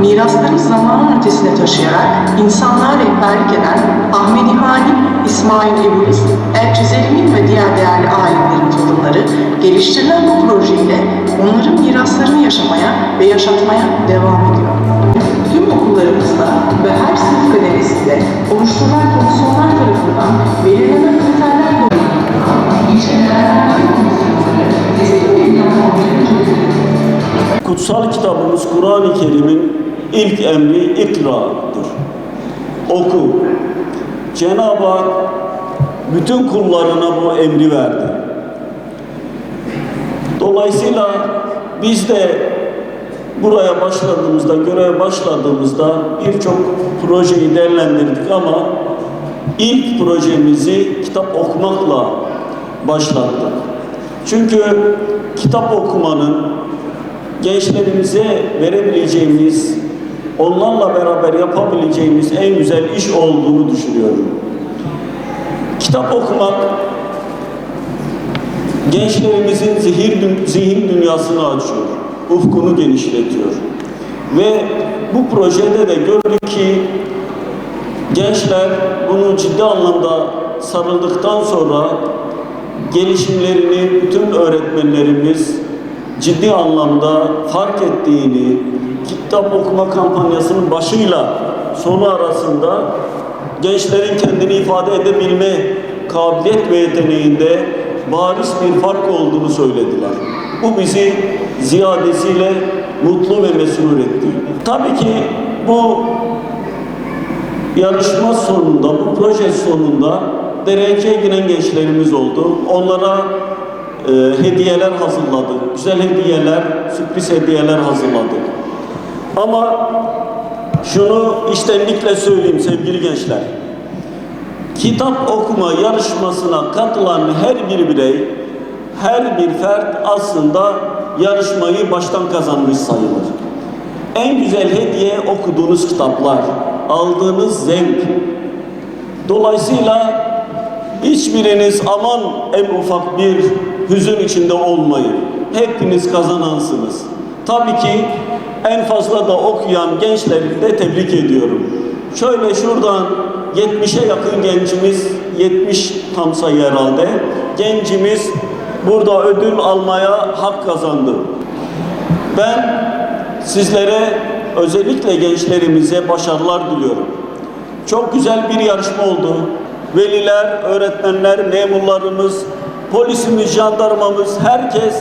mirasları zamanın ötesine taşıyarak insanlığa rehberlik eden Ahmedi Hani, İsmail Ebulis, El Cüzeri'nin ve diğer değerli alimlerin torunları geliştirilen bu projeyle onların miraslarını yaşamaya ve yaşatmaya devam ediyor. Tüm okullarımızda Kutsal kitabımız Kur'an-ı Kerim'in ilk emri ikra'dır. Oku. Cenab-ı Hak bütün kullarına bu emri verdi. Dolayısıyla biz de buraya başladığımızda, göreve başladığımızda birçok projeyi değerlendirdik ama ilk projemizi kitap okumakla başlattık. Çünkü kitap okumanın gençlerimize verebileceğimiz, onlarla beraber yapabileceğimiz en güzel iş olduğunu düşünüyorum. Kitap okumak gençlerimizin zihir, zihin dünyasını açıyor, ufkunu genişletiyor. Ve bu projede de gördük ki gençler bunu ciddi anlamda sarıldıktan sonra gelişimlerini bütün öğretmenlerimiz ciddi anlamda fark ettiğini, kitap okuma kampanyasının başıyla sonu arasında gençlerin kendini ifade edebilme kabiliyet ve yeteneğinde bariz bir fark olduğunu söylediler. Bu bizi ziyadesiyle mutlu ve mesrur etti. Tabii ki bu yarışma sonunda, bu proje sonunda dereceye giren gençlerimiz oldu. Onlara e, hediyeler hazırladık. Güzel hediyeler, sürpriz hediyeler hazırladık. Ama şunu içtenlikle söyleyeyim sevgili gençler. Kitap okuma yarışmasına katılan her bir birey, her bir fert aslında yarışmayı baştan kazanmış sayılır. En güzel hediye okuduğunuz kitaplar, aldığınız zevk. Dolayısıyla hiçbiriniz aman en ufak bir hüzün içinde olmayın. Hepiniz kazanansınız. Tabii ki en fazla da okuyan gençleri de tebrik ediyorum. Şöyle şuradan 70'e yakın gencimiz, 70 tam sayı herhalde, gencimiz burada ödül almaya hak kazandı. Ben sizlere özellikle gençlerimize başarılar diliyorum. Çok güzel bir yarışma oldu. Veliler, öğretmenler, memurlarımız, polisimiz, jandarmamız, herkes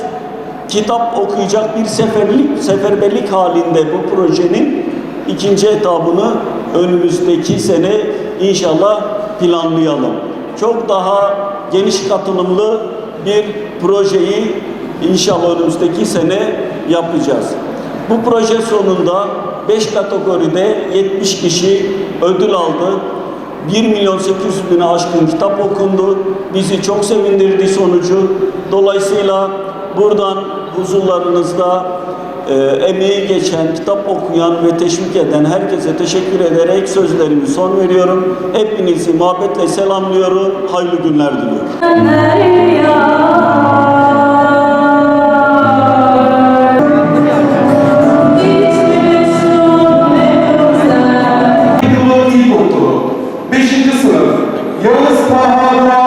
kitap okuyacak bir seferlik, seferberlik halinde bu projenin ikinci etabını önümüzdeki sene inşallah planlayalım. Çok daha geniş katılımlı bir projeyi inşallah önümüzdeki sene yapacağız. Bu proje sonunda 5 kategoride 70 kişi ödül aldı. 1 milyon 800 bine aşkın kitap okundu. Bizi çok sevindirdi sonucu. Dolayısıyla buradan huzurlarınızda e, emeği geçen, kitap okuyan ve teşvik eden herkese teşekkür ederek sözlerimi son veriyorum. Hepinizi muhabbetle selamlıyorum. Hayırlı günler diliyorum. الله